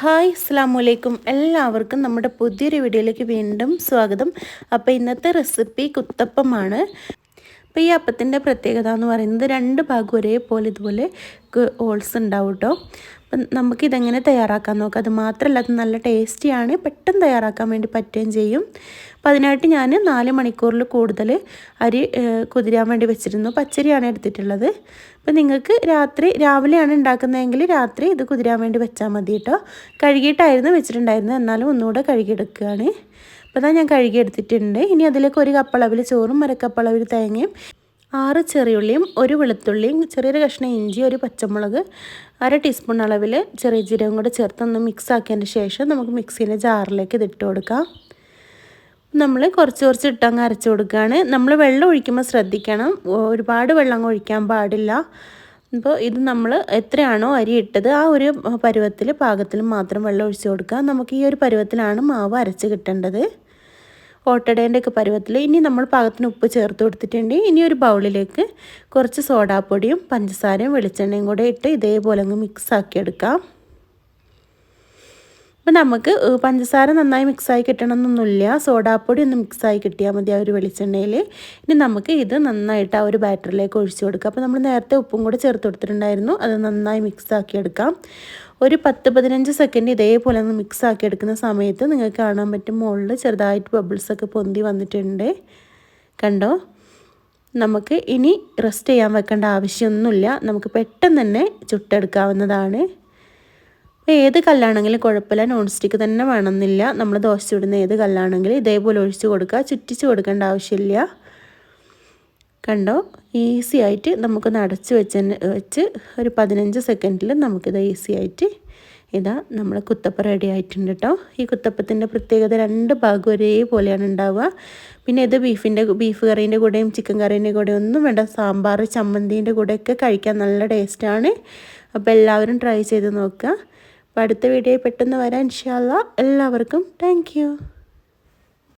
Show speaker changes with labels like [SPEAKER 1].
[SPEAKER 1] Hi അസ്സാം വലൈക്കും എല്ലാവർക്കും നമ്മുടെ പുതിയൊരു വീഡിയോയിലേക്ക് വീണ്ടും സ്വാഗതം. അപ്പോൾ ഇന്നത്തെ റെസിപ്പി കുത്തപ്പമാണ്. അപ്പോൾ ഈ അപ്പത്തിന്റെ പ്രത്യേകത എന്ന് പറയുന്നത് രണ്ട് ഭാഗം ഒരേപോലെ ഇതുപോലെ ഹോൾസ് ഉണ്ടാവും കേട്ടോ അപ്പം നമുക്കിതെങ്ങനെ തയ്യാറാക്കാൻ നോക്കാം? അത് മാത്രമല്ല അത് നല്ല ടേസ്റ്റിയാണ് പെട്ടെന്ന് തയ്യാറാക്കാൻ വേണ്ടി പറ്റുകയും ചെയ്യും. അപ്പം അതിനായിട്ട് ഞാൻ നാല് മണിക്കൂറിൽ കൂടുതൽ അരി കുതിരാൻ വേണ്ടി വെച്ചിരുന്നു. പച്ചരിയാണ് എടുത്തിട്ടുള്ളത്. അപ്പം നിങ്ങൾക്ക് രാത്രി രാവിലെയാണ് ഉണ്ടാക്കുന്നതെങ്കിൽ രാത്രി ഇത് കുതിരാൻ വേണ്ടി വെച്ചാൽ മതി കേട്ടോ കഴുകിയിട്ടായിരുന്നു വെച്ചിട്ടുണ്ടായിരുന്നത്. എന്നാലും ഒന്നുകൂടെ കഴുകിയെടുക്കുകയാണ്. അപ്പോൾ ഞാൻ കഴുകിയെടുത്തിട്ടുണ്ട് ഇനി അതിലേക്ക് ഒരു കപ്പളവിൽ ചോറും അരക്കപ്പളവിൽ തേങ്ങയും ആറ് ചെറിയുള്ളിയും ഒരു വെളുത്തുള്ളിയും ചെറിയൊരു കഷ്ണം ഇഞ്ചി ഒരു പച്ചമുളക് അര ടീസ്പൂൺ അളവിൽ ചെറിയ ജീരകം കൂടെ ചേർത്തൊന്ന് മിക്സ് ആക്കിയതിന് ശേഷം നമുക്ക് മിക്സീന്റെ ജാറിലേക്ക് ഇതിട്ട് കൊടുക്കാം. നമ്മൾ കുറച്ച് കുറച്ച് ഇട്ടങ്ങ് അരച്ച് കൊടുക്കുകയാണ് നമ്മൾ വെള്ളം ഒഴിക്കുമ്പോൾ ശ്രദ്ധിക്കണം. ഒരുപാട് വെള്ളം ഒഴിക്കാൻ പാടില്ല. അപ്പോൾ ഇത് നമ്മൾ എത്രയാണോ അരി ഇട്ടത് ആ ഒരു പരുവത്തിൽ പാകത്തിൽ മാത്രം വെള്ളം ഒഴിച്ച് കൊടുക്കുക. നമുക്ക് ഈ ഒരു പരുവത്തിലാണ് മാവ് അരച്ച് കിട്ടേണ്ടത്. ഓട്ടടേന്റെയൊക്കെ പരുവത്തിൽ ഇനി നമ്മൾ പാകത്തിന് ഉപ്പ് ചേർത്ത് കൊടുത്തിട്ടുണ്ട്. ഇനി ഒരു ബൗളിലേക്ക് കുറച്ച് സോഡാപ്പൊടിയും പഞ്ചസാരയും വെളിച്ചെണ്ണയും കൂടെ ഇട്ട് ഇതേപോലെ അങ്ങ് മിക്സ് ആക്കി അപ്പം നമുക്ക് പഞ്ചസാര നന്നായി മിക്സായി കിട്ടണമെന്നൊന്നുമില്ല സോഡാപ്പൊടി ഒന്ന് മിക്സായി കിട്ടിയാൽ മതി ആ ഒരു വെളിച്ചെണ്ണയിൽ ഇനി നമുക്ക് ഇത് നന്നായിട്ട് ആ ഒരു ബാറ്ററിലേക്ക് ഒഴിച്ചു കൊടുക്കാം. അപ്പോൾ നമ്മൾ നേരത്തെ ഉപ്പും കൂടെ ചേർത്ത് കൊടുത്തിട്ടുണ്ടായിരുന്നു. അത് നന്നായി മിക്സാക്കി എടുക്കാം. ഒരു പത്ത് പതിനഞ്ച് സെക്കൻഡ് ഇതേപോലെ ഒന്ന് മിക്സ് ആക്കി എടുക്കുന്ന സമയത്ത് നിങ്ങൾക്ക് കാണാൻ പറ്റും മുകളിൽ ചെറുതായിട്ട് ബബിൾസൊക്കെ പൊന്തി വന്നിട്ടുണ്ട്. കണ്ടോ? നമുക്ക് ഇനി റെസ്റ്റ് ചെയ്യാൻ വെക്കേണ്ട ആവശ്യമൊന്നുമില്ല. നമുക്ക് പെട്ടെന്ന് തന്നെ ചുട്ടെടുക്കാവുന്നതാണ്. ഏത് കല്ലാണെങ്കിലും കുഴപ്പമില്ല. നോൺ സ്റ്റിക്ക് തന്നെ വേണമെന്നില്ല. നമ്മൾ ദോശ ചുടുന്ന ഏത് കല്ലാണെങ്കിലും ഇതേപോലെ ഒഴിച്ച് കൊടുക്കുക. ചുറ്റിച്ച് കൊടുക്കേണ്ട ആവശ്യമില്ല. കണ്ടോ? ഈസി ആയിട്ട് നമുക്കൊന്ന് അടച്ച് വെച്ച് വെച്ച് ഒരു പതിനഞ്ച് സെക്കൻഡിൽ നമുക്കിത് ഈസി ആയിട്ട് ഇതാ നമ്മൾ കുത്തപ്പ റെഡി ആയിട്ടുണ്ട് കേട്ടോ ഈ കുത്തപ്പത്തിന്റെ പ്രത്യേകത രണ്ട് ഭാഗം ഒരേപോലെയാണ് ഉണ്ടാവുക. പിന്നെ ഇത് ബീഫിന്റെ ബീഫ് കറീന്റെ കൂടെയും ചിക്കൻ കറീന്റെ കൂടെയും ഒന്നും വേണ്ട. സാമ്പാർ ചമ്മന്തിന്റെ കൂടെയൊക്കെ കഴിക്കാൻ നല്ല ടേസ്റ്റാണ് അപ്പോൾ എല്ലാവരും ട്രൈ ചെയ്ത് നോക്കുക. അപ്പോൾ അടുത്ത വീഡിയോ പെട്ടെന്ന് വരാൻ ഇൻഷാല്ല എല്ലാവർക്കും താങ്ക്